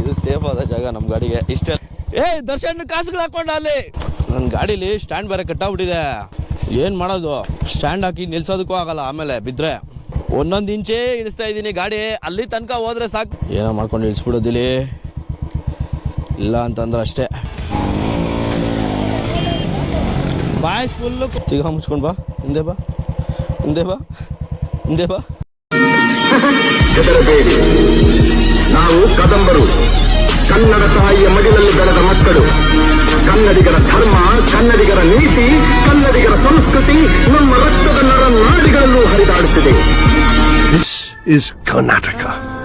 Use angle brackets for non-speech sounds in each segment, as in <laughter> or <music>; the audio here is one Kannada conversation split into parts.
ಇದು ಸೇಫ್ ಆದ ಜಾಗ ನಮ್ಮ ಗಾಡಿಗೆ. ಇಷ್ಟೇ ಏ, ದರ್ಶನ್, ಕಾಸುಗಳು ಹಾಕೊಂಡ ಅಲ್ಲಿ. ನನ್ನ ಗಾಡೀಲಿ ಸ್ಟ್ಯಾಂಡ್ ಬೇರೆ ಕಟ್ಟಾಗ್ಬಿಟ್ಟಿದೆ. ಏನು ಮಾಡೋದು? ಸ್ಟ್ಯಾಂಡ್ ಹಾಕಿ ನಿಲ್ಸೋದಕ್ಕೂ ಆಗಲ್ಲ, ಆಮೇಲೆ ಬಿದ್ದರೆ ಒಂದೊಂದು ಇಂಚೇ ಇಳಿಸ್ತಾ ಇದ್ದೀನಿ ಗಾಡಿ. ಅಲ್ಲಿ ತನಕ ಹೋದ್ರೆ ಸಾಕು. ಏನೋ ಮಾಡ್ಕೊಂಡು ಇಳಿಸ್ಬಿಡೋದಿಲ್ಲಿ. ಇಲ್ಲ ಅಂತಂದ್ರೆ ಅಷ್ಟೇ. ಬಾಯ್ ಫುಲ್ಲು ತಿಗ ಮುಚ್ಕೊಂಡು ಬಾ. ಹಿಂದೆ ಬಾ. ಹಿಂದೆ ಬಾ. ಹಿಂದೆ ಬಾ. <laughs> ನಾವು ಕದಂಬರು. ಕನ್ನಡ ತಾಯಿಯ ಮಡಿಲಲ್ಲಿ ಬೆಳೆದ ಮಕ್ಕಳು. ಕನ್ನಡಿಗರ ಧರ್ಮ, ಕನ್ನಡಿಗರ ನೀತಿ, ಕನ್ನಡಿಗರ ಸಂಸ್ಕೃತಿ ನಮ್ಮ ರಕ್ತದ ನರ ನಾಡಿಗಳಲ್ಲೂ ಹರಿದಾಡುತ್ತಿದೆ. This is Karnataka.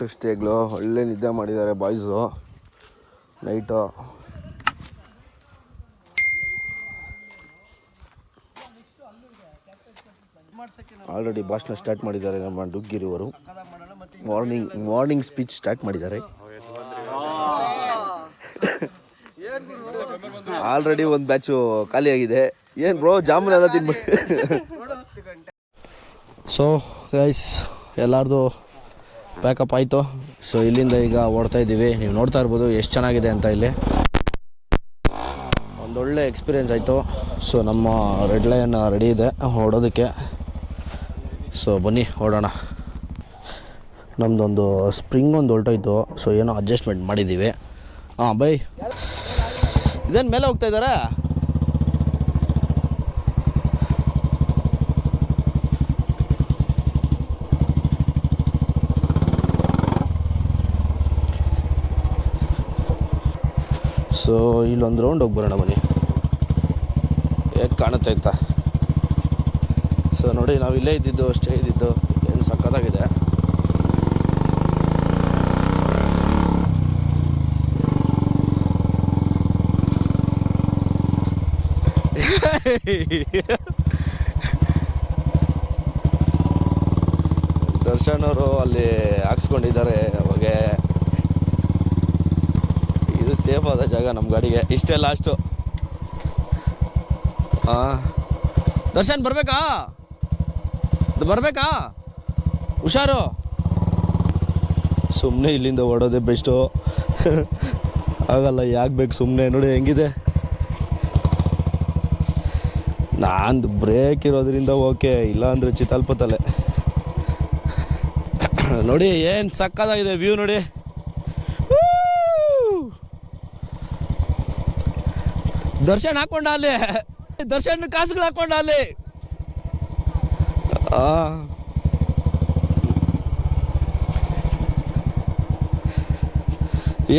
ನೋಡಿ ಸ್ಟೇಗಳು ಒಳ್ಳೆ ನಿದ್ದೆ ಮಾಡಿದ್ದಾರೆ ಬಾಯ್ಸು ನೈಟು ಆಲ್ರೆಡಿ ಭಾಷಣ ಸ್ಟಾರ್ಟ್ ಮಾಡಿದ್ದಾರೆ ನಮ್ಮ ಡುಗ್ಗಿರುವರು ಮಾರ್ನಿಂಗ್ ಮಾರ್ನಿಂಗ್ ಸ್ಪೀಚ್ ಸ್ಟಾರ್ಟ್ ಮಾಡಿದ್ದಾರೆ. ಆಲ್ರೆಡಿ ಒಂದು ಬ್ಯಾಚು ಖಾಲಿಯಾಗಿದೆ ಏನು ಬ್ರೋ ಜಾಮೂನ್ ಎಲ್ಲ ತಿನ್ಬಿಟ್ಟು ಸೊ ಗೈಸ್ ಎಲ್ಲರದು ಪ್ಯಾಕಪ್ ಆಯಿತು. ಸೊ ಇಲ್ಲಿಂದ ಈಗ ಓಡ್ತಾ ಇದ್ದೀವಿ. ನೀವು ನೋಡ್ತಾ ಇರ್ಬೋದು ಎಷ್ಟು ಚೆನ್ನಾಗಿದೆ ಅಂತ ಇಲ್ಲಿ. ಒಂದೊಳ್ಳೆ ಎಕ್ಸ್ಪೀರಿಯೆನ್ಸ್ ಆಯಿತು. ಸೊ ನಮ್ಮ ರೆಡ್ ಲೈನ್ ರೆಡಿ ಇದೆ ಓಡೋದಕ್ಕೆ. ಸೊ ಬನ್ನಿ, ಓಡೋಣ. ನಮ್ಮದೊಂದು ಸ್ಪ್ರಿಂಗ್ ಒಂದು ಹೊಲ್ಟೋಯ್ತು ಸೊ ಏನೋ ಅಡ್ಜಸ್ಟ್ಮೆಂಟ್ ಮಾಡಿದ್ದೀವಿ. ಹಾಂ, ಬೈ. ಇದೇನು ಮೇಲೆ ಹೋಗ್ತಾ ಇದ್ದಾರಾ ಸೊ ಇಲ್ಲೊಂದು ರೌಂಡ್ ಹೋಗಿ ಬರೋಣ ಬನ್ನಿ. ಹೇಗೆ ಕಾಣುತ್ತೆ ಆಯ್ತಾ ಸೊ ನೋಡಿ, ನಾವು ಇಲ್ಲೇ ಇದ್ದಿದ್ದು, ಅಷ್ಟೇ ಇದ್ದಿದ್ದು, ಏನು ಸಕ್ಕತ್ತಾಗಿದೆ ದರ್ಶನ್ ಅವರು ಅಲ್ಲಿ ಹಾಕ್ಸ್ಕೊಂಡಿದ್ದಾರೆ, ಅವಾಗ ಸೇಫ್ ಆದ ಜಾಗ ನಮ್ಮ ಗಾಡಿಗೆ. ಇಷ್ಟೇ ಲಾಸ್ಟು ಹಾಂ ದರ್ಶನ್, ಬರಬೇಕಾ? ಬರಬೇಕಾ? ಹುಷಾರು. ಸುಮ್ಮನೆ ಇಲ್ಲಿಂದ ಓಡೋದೇ ಬೆಸ್ಟು. ಆಗಲ್ಲ, ಯಾಕೆ ಬೇಕು ಸುಮ್ಮನೆ ನೋಡಿ, ಹೆಂಗಿದೆ. ನಾನು ಬ್ರೇಕ್ ಇರೋದ್ರಿಂದ ಓಕೆ ಇಲ್ಲ ಅಂದರೆ ಚಿತಲ್ಪತಲೆ ನೋಡಿ, ಏನು ಸಕ್ಕತ್ತಾಗಿದೆ ವ್ಯೂ ನೋಡಿ. ದರ್ಶನ್ ಹಾಕೊಂಡ ಅಲ್ಲಿ. ದರ್ಶನ್ ಕಾಸುಗಳು ಹಾಕೊಂಡ ಅಲ್ಲಿ.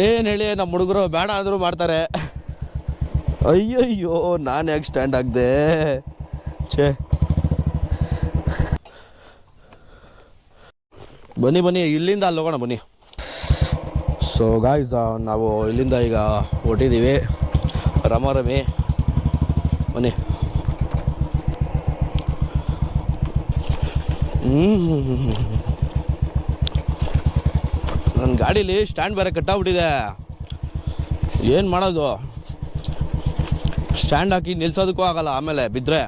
ಏನ್ ಹೇಳಿ ನಮ್ಮ ಹುಡುಗರು ಬೇಡ ಆದರೂ ಮಾಡ್ತಾರೆ. ಅಯ್ಯಯ್ಯೋ, ನಾನು ಯಾಕೆ ಸ್ಟ್ಯಾಂಡ್ ಆಗದೆ ಛೇ. ಬನ್ನಿ ಬನ್ನಿ, ಇಲ್ಲಿಂದ ಅಲ್ಲಿ ಹೋಗೋಣ, ಬನ್ನಿ. ಸೊ ಗಾಯ್ಸ್ ನಾವು ಇಲ್ಲಿಂದ ಈಗ ಹೊಟ್ಟಿದ್ದೀವಿ ರಮಾರಮಿ. ಮನೆ. ನನ್ನ ಗಾಡೀಲಿ ಸ್ಟ್ಯಾಂಡ್ ಬೇರೆ ಕಟ್ಟಾಗ್ಬಿಟ್ಟಿದೆ. ಏನು ಮಾಡೋದು? ಸ್ಟ್ಯಾಂಡ್ ಹಾಕಿ ನಿಲ್ಸೋದಕ್ಕೂ ಆಗಲ್ಲ, ಆಮೇಲೆ ಬಿದ್ದರೆ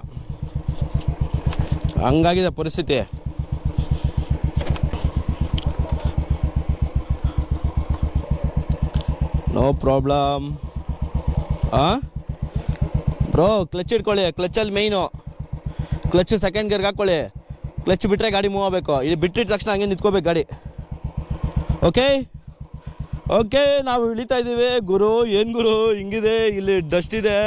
ಹಂಗಾಗಿದೆ ಪರಿಸ್ಥಿತಿ. ನೋ ಪ್ರಾಬ್ಲಮ್ ಬ್ರೋ ಕ್ಲಚ್ ಇಟ್ಕೊಳ್ಳಿ ಕ್ಲಚ್ಚಲ್ಲಿ ಮೇಯ್ನು ಕ್ಲಚ್ ಸೆಕೆಂಡ್ ಗೇರ್ಗೆ ಹಾಕ್ಕೊಳ್ಳಿ ಕ್ಲಚ್ ಬಿಟ್ಟರೆ ಗಾಡಿ ಮೂವ್ ಆಗಬೇಕು. ಇಲ್ಲಿ ಬಿಟ್ಟಿದ ತಕ್ಷಣ ಹಂಗೆ ನಿಂತ್ಕೋಬೇಕು ಗಾಡಿ. ಓಕೆ ಓಕೆ ನಾವು ಇಳಿತಾ ಇದ್ದೀವಿ. ಗುರು, ಏನು ಗುರು? ಹಿಂಗಿದೆ, ಇಲ್ಲಿ ಡಸ್ಟ್ ಇದೆ.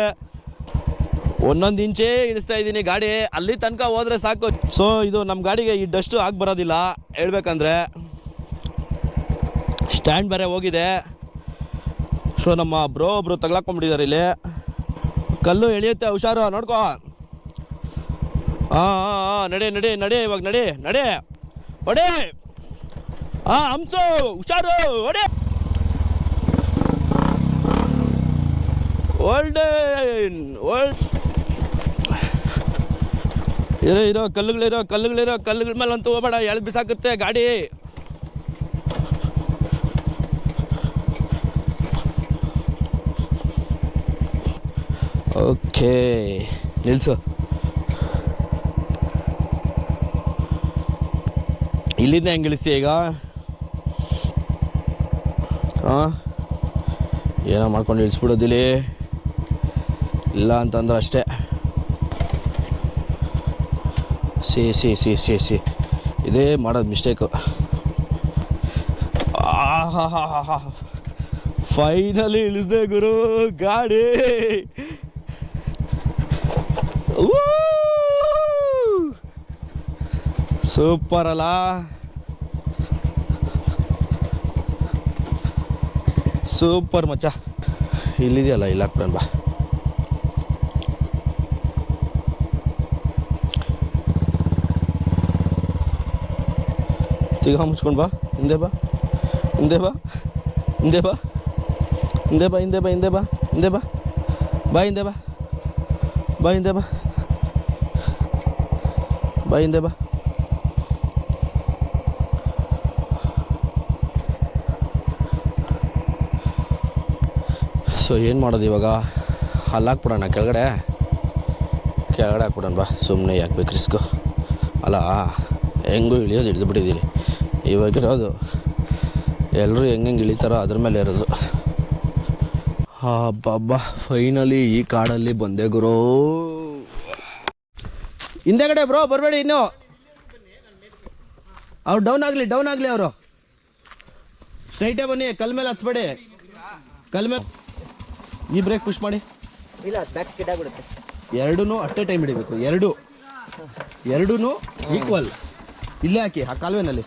ಒಂದೊಂದು ಇಂಚೇ ಇಳಿಸ್ತಾ ಇದ್ದೀನಿ ಗಾಡಿ. ಅಲ್ಲಿ ತನಕ ಹೋದ್ರೆ ಸಾಕು. ಸೊ ಇದು ನಮ್ಮ ಗಾಡಿಗೆ ಈ ಡಸ್ಟು ಆಗಿ ಬರೋದಿಲ್ಲ. ಹೇಳ್ಬೇಕಂದ್ರೆ ಸ್ಟ್ಯಾಂಡ್ ಬೇರೆ ಹೋಗಿದೆ. ಸೊ ನಮ್ಮ ಬ್ರೋ ಒಬ್ರು ತಗ್ಲಾಕೊಂಡ್ಬಿಟ್ಟಿದ್ದಾರೆ ಇಲ್ಲಿ. ಕಲ್ಲು ಎಳೆಯುತ್ತೆ, ಹುಷಾರು, ನೋಡ್ಕೋ. ಹಾಂ ಹಾಂ ಹಾಂ ನಡೆ ನಡೆ, ನಡಿ, ಇವಾಗ ನಡೆ ನಡೆ. ಒಡೆ. ಹಾಂ ಹಂಸು, ಹುಷಾರು, ಒಡೆ. ಓಲ್ಡ್ ಓಲ್ಡ್ ಇರೋ ಇರೋ, ಕಲ್ಲುಗಳಿರೋ ಕಲ್ಲುಗಳಿರೋ, ಕಲ್ಲುಗಳ ಮೇಲೆ ಅಂತೂ ಹೋಗ್ಬೇಡ, ಎಳ್ದು ಬಿಸಾಕುತ್ತೆ, ಗಾಡಿ. ಓಕೆ ನಿಲ್ಸು ಇಲ್ಲಿಂದ ಹೆಂಗೆ ಇಳಿಸಿ ಈಗ? ಹಾಂ ಏನೋ ಮಾಡ್ಕೊಂಡು ಇಳಿಸ್ಬಿಡೋದಿಲ್ಲಿ. ಇಲ್ಲ ಅಂತಂದ್ರೆ ಅಷ್ಟೇ. ಸಿ ಸಿ ಸಿ ಸಿ ಸಿ. ಇದೇ ಮಾಡೋದು ಮಿಸ್ಟೇಕು ಫೈನಲಿ ಇಳಿಸ್ದೆ ಗುರು, ಗಾಡಿ. ಸೂಪರ್ ಅಲ್ಲ ಸೂಪರ್ ಮಚ್ಚ ಇಲ್ಲಿದೆಯಲ್ಲ ಇಲ್ಲ ಬಾ ತಿರ್ಗಾ ಮುಚ್ಕೊಂಡು ಬಾ ಹಿಂದೆ ಬಾ ಹಿಂದೆ ಬಾ ಹಿಂದೆ ಬಾ ಹಿಂದೆ ಬಾ ಹಿಂದೆ ಬಾ ಹಿಂದೆ ಬಾ ಹಿಂದೆ ಬಾ ಬಾ ಹಿಂದೆ ಬಾ ಬಾ ಬಾ ಬಾ ಬಾ ಸೊ ಏನು ಮಾಡೋದು ಇವಾಗ? ಅಲ್ಲಿ ಹಾಕ್ಬಿಡೋಣ, ಕೆಳಗಡೆ? ಕೆಳಗಡೆ ಹಾಕ್ಬಿಡೋಣ ಬಾ. ಸುಮ್ಮನೆ ಯಾಕೆ ರಿಸ್ಕು ಅಲ್ಲ, ಹೆಂಗೂ ಇಳಿಯೋದು, ಹಿಡಿದು ಬಿಟ್ಟಿದ್ದೀರಿ. ಇವಾಗಿರೋದು ಎಲ್ಲರೂ ಹೆಂಗೆ ಇಳಿತಾರೋ ಅದ್ರ ಮೇಲೆ ಇರೋದು. ಹಬ್ಬಬ್ಬ ಫೈನಲಿ ಈ ಕಾಡಲ್ಲಿ ಬಂದೆ ಗುರು. ಹಿಂದೆಗಡೆ ಬ್ರೋ ಬರಬೇಡಿ ಇನ್ನು. ಅವ್ರು ಡೌನ್ ಆಗಲಿ ಡೌನ್ ಆಗಲಿ ಅವರು. ಸ್ಟ್ರೈಟೇ ಬನ್ನಿ ಕಲ್ ಮೇಲೆ ಹಚ್ಬೇಡಿ. ಕಲ್ ಮೇಲೆ ಈ ಬ್ರೇಕ್ ಪುಷ್ ಮಾಡಿ. ಇಲ್ಲ ಬ್ಯಾಕ್ ಸ್ಕಿಡ್ ಆಗಿಬಿಡುತ್ತೆ. ಎರಡೂ ಅಟ್ ಎ ಟೈಮ್ ಹಿಡಿಬೇಕು ಎರಡು. ಎರಡೂ ಈಕ್ವಲ್ ಇಲ್ಲೇ ಹಾಕಿ ಆ ಕಾಲುವೆನಲ್ಲಿ.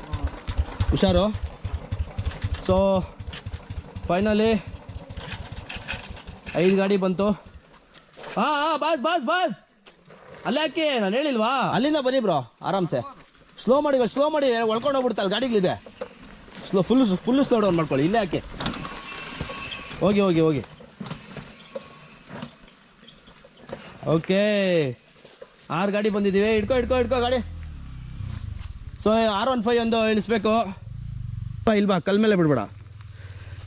ಹುಷಾರು. ಸೊ ಫೈನಲಿ ಐದು ಗಾಡಿ ಬಂತು. ಹಾಂ ಹಾಂ, ಬಾಸ್ ಬಾಸ್ ಬಾಸ್. ಅಲ್ಲೇ ಹಾಕಿ, ನಾನು ಹೇಳಿಲ್ವಾ? ಅಲ್ಲಿಂದ ಬನ್ನಿ ಬ್ರೋ, ಆರಾಮ್ಸೆ. ಸ್ಲೋ ಮಾಡಿ ಸ್ಲೋ ಮಾಡಿ ಒಳ್ಕೊಂಡು ಹೋಗ್ಬಿಡ್ತಲ್ಲ ಗಾಡಿಗಳಿದೆ slow full full slow down ಮಾಡ್ಕೊಳ್ಳಿ, ಇಲ್ಲೇ ಹಾಕಿ. ಹೋಗಿ ಹೋಗಿ ಹೋಗಿ. ಓಕೆ ಆರು ಗಾಡಿ ಬಂದಿದ್ದೀವಿ. ಇಟ್ಕೋ ಇಟ್ಕೋ ಇಟ್ಕೋ ಗಾಡಿ. ಸೊ ಆರ್ ಒನ್ ಫೈವ್ ಒಂದು ಇಳಿಸ್ಬೇಕು. ಇಲ್ವಾ ಕಲ್ಮೇಲೆ ಬಿಡ್ಬೇಡ.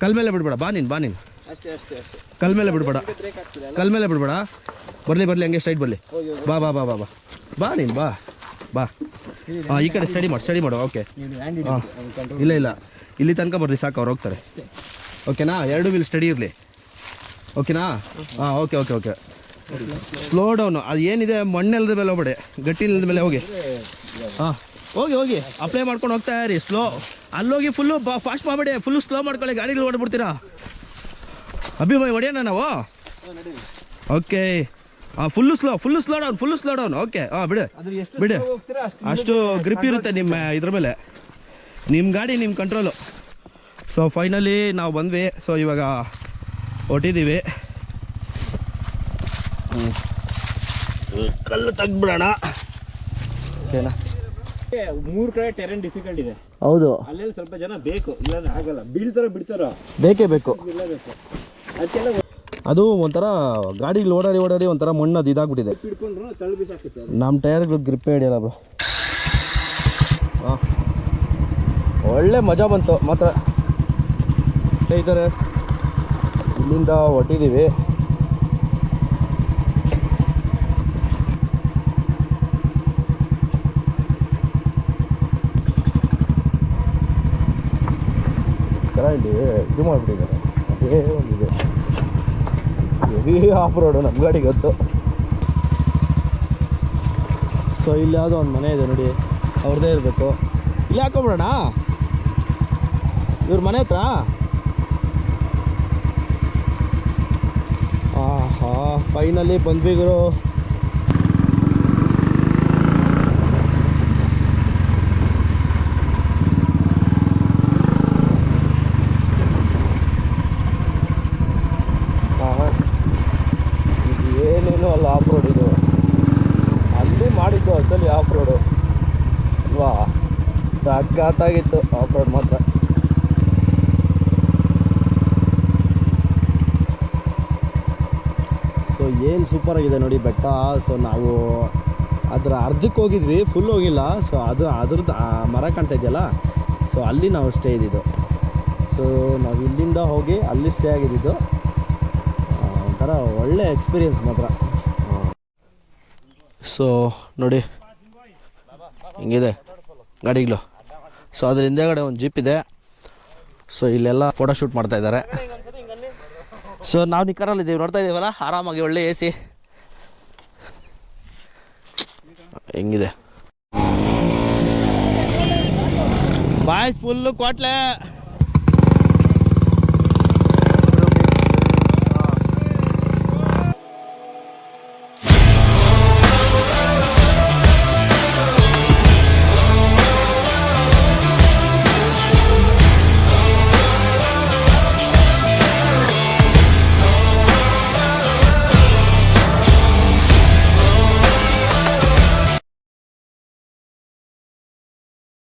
ಕಲ್ ಮೇಲೆ ಬಿಡ್ಬೇಡ. ಬಾ ನೀನು ಬಾ ನೀನು. ಅಷ್ಟೇ ಅಷ್ಟೇ ಅಷ್ಟೇ. ಕಲ್ ಮೇಲೆ ಬಿಡ್ಬೇಡ. ಬ್ರೇಕ್ ಆಗ್ತಿದೆ ಕಲ್ ಮೇಲೆ ಬಿಡ್ಬೇಡ. ಬರಲಿ ಬರಲಿ ಹಂಗೆ ಸ್ಟ್ರೈಟ್ ಬರಲಿ. ಬಾ ಬಾ ಬಾ ಬಾ ಬಾ ಬಾ ನೀನು ಬಾ ಬಾ. ಹಾಂ ಈ ಕಡೆ ಸ್ಟಡಿ ಮಾಡು ಸ್ಟಡಿ ಮಾಡು ಓಕೆ ಹಾಂ. ಇಲ್ಲ ಇಲ್ಲ. ಇಲ್ಲಿ ತನಕ ಬರ್ರಿ ಸಾಕು ಅವ್ರು ಹೋಗ್ತಾರೆ. ಓಕೆನಾ ಎರಡು ವೀಲ್ ಸ್ಟಡಿ ಇರಲಿ. ಓಕೆನಾ ಹಾಂ okay okay okay slow down ಅದು ಏನಿದೆ? ಮಣ್ಣೆಲ್ಲದ ಮೇಲೆ ಹೋಗ್ಬೇಡಿ. ಗಟ್ಟಿ ನೆಲದ ಮೇಲೆ ಹೋಗಿ. ಹಾಂ. ಹೋಗಿ ಹೋಗಿ. ಅಪ್ಲೈ ಮಾಡ್ಕೊಂಡು ಹೋಗ್ತಾ ಇರಿ ಸ್ಲೋ ಅಲ್ಲೋಗಿ ಫುಲ್ಲು ಫಾಸ್ಟ್ ಮಾಡಬೇಡಿ. ಫುಲ್ಲು ಸ್ಲೋ ಮಾಡ್ಕೊಳ್ಳಿ. ಗಾಡಿಗಳು ಓಡ್ಬಿಡ್ತೀರಾ? ಅಭಿಮಾನಿ ಹೊಡೆಯೋಣ ನಾವು? ಓಕೆ. ಹಾಂ full slow full slow down full slow down okay. ಹಾಂ ಬಿಡು. ಬಿಡು. ಅಷ್ಟು ಗ್ರಿಪ್ ಇರುತ್ತೆ ನಿಮ್ಮ ಇದ್ರ ಮೇಲೆ. ನಿಮ್ಮ ಗಾಡಿ ನಿಮ್ಮ ಕಂಟ್ರೋಲು ಸೊ ಫೈನಲಿ ನಾವು ಬಂದ್ವಿ. ಸೊ ಇವಾಗ ಹೊಟ್ಟಿದ್ದೀವಿ. ಕಲ್ಲು ತೆಗ್ದ್ಬಿಡೋಣ. ಓಕೆನಾ? ಮೂರು ಕಡೆ ಟೆರೆನ್ ಡಿಫಿಕಲ್ಟ್ ಇದೆ. ಹೌದು. ಅಲ್ಲೆಲ್ಲ ಸ್ವಲ್ಪ ಜನ ಬೇಕು. ಇಲ್ಲ ಆಗಲ್ಲ. ಬೀಳ್ತಾರೋ ಬಿಡ್ತಾರೋ? ಬೇಕೇ ಬೇಕು. ಇಲ್ಲ ಅದಕ್ಕೆಲ್ಲ ಅದು ಒಂಥರ ಗಾಡಿ ಓಡಾಡಿ ಓಡಾಡಿ ಒಂಥರ ಮಣ್ಣು ಅದು ಇದಾಗ್ಬಿಟ್ಟಿದೆ. ನಮ್ಮ ಟೈರ್ಗಳು ಗ್ರಿಪ್ಪೇ ಹಿಡಿಯಲ್ಲ ಬ್ರೋ. ಒಳ್ಳೆ ಮಜಾ ಬಂತು, ಮಾತ್ರ. ಸ್ನೇಹಿತರೆ, ಇಲ್ಲಿಂದ ಹೊಟ್ಟಿದ್ದೀವಿ ಇಲ್ಲಿ ಇದು ಮಾಡ್ಬಿಟ್ಟಿದ್ದಾರೆ. ಅದೇ ಒಂದಿದೆ ಹೆವಿ ಆಫ್ ರೋಡು ನಮ್ಮ ಗಾಡಿ ಗೊತ್ತು. ಸೊ ಇಲ್ಲಿ ಯಾವುದೋ ಒಂದು ಮನೆ ಇದೆ ನೋಡಿ. ಅವ್ರದ್ದೇ ಇರಬೇಕು. ಇಲ್ಲಿ ಹಾಕೊಂಬಿಡೋಣ? ಇವ್ರ ಮನೆ ಹತ್ರ? ಆಹಾ ಫೈನಲಿ ಬಂದ್ವಿ ಗುರು ಆಹಾ. ಇದು ಏನು ಅಸಲ್ ಆಫ್ ರೋಡ್ ಇದು ಅಲ್ಲಿ ಮಾಡಿದ್ದು ಅಸಲಿ ಆಫ್ ರೋಡು ವಾ ಸಖತ್ತಾಗಿತ್ತು ಆಫ್ ರೋಡ್ ಮಾತ್ರ. ಸೊ ಏನು ಸೂಪರ್ ಆಗಿದೆ ನೋಡಿ ಬೆಟ್ಟ. ಸೊ ನಾವು ಅದರ ಅರ್ಧಕ್ಕೆ ಹೋಗಿದ್ವಿ. ಫುಲ್ ಹೋಗಿಲ್ಲ. ಸೊ ಅದು ಅದ್ರದ್ದು, ಆ ಮರ ಕಾಣ್ತಾ ಇದೆಯಲ್ಲ? ಸೊ ಅಲ್ಲಿ ನಾವು ಸ್ಟೇ ಇದ್ದಿದ್ದು. ಸೊ ನಾವು ಇಲ್ಲಿಂದ ಹೋಗಿ ಅಲ್ಲಿ ಸ್ಟೇ ಆಗಿದ್ದಿದ್ದು ಒಂಥರ ಒಳ್ಳೆ ಎಕ್ಸ್ಪೀರಿಯನ್ಸ್ ಮಾತ್ರ. ಸೊ ನೋಡಿ. ಹಿಂಗಿದೆ. ಗಾಡಿಗಳು. ಸೊ ಅದ್ರ ಹಿಂದೆಗಡೆ ಒಂದು ಜೀಪ್ ಇದೆ. ಸೊ ಇಲ್ಲೆಲ್ಲ ಫೋಟೋ ಶೂಟ್ ಮಾಡ್ತಾ ಇದ್ದಾರೆ. ಸೊ ನಾವು ನಿಕ್ಕರಲ್ಲಿ ಇದ್ದೀವಿ. ನೋಡ್ತಾ ಇದ್ದೀವಲ್ಲ ಆರಾಮಾಗಿ ಒಳ್ಳೆ ಎ ಸಿ ಹೆಂಗಿದೆ? Boys full ಕ್ವಾಟ್ಲೆ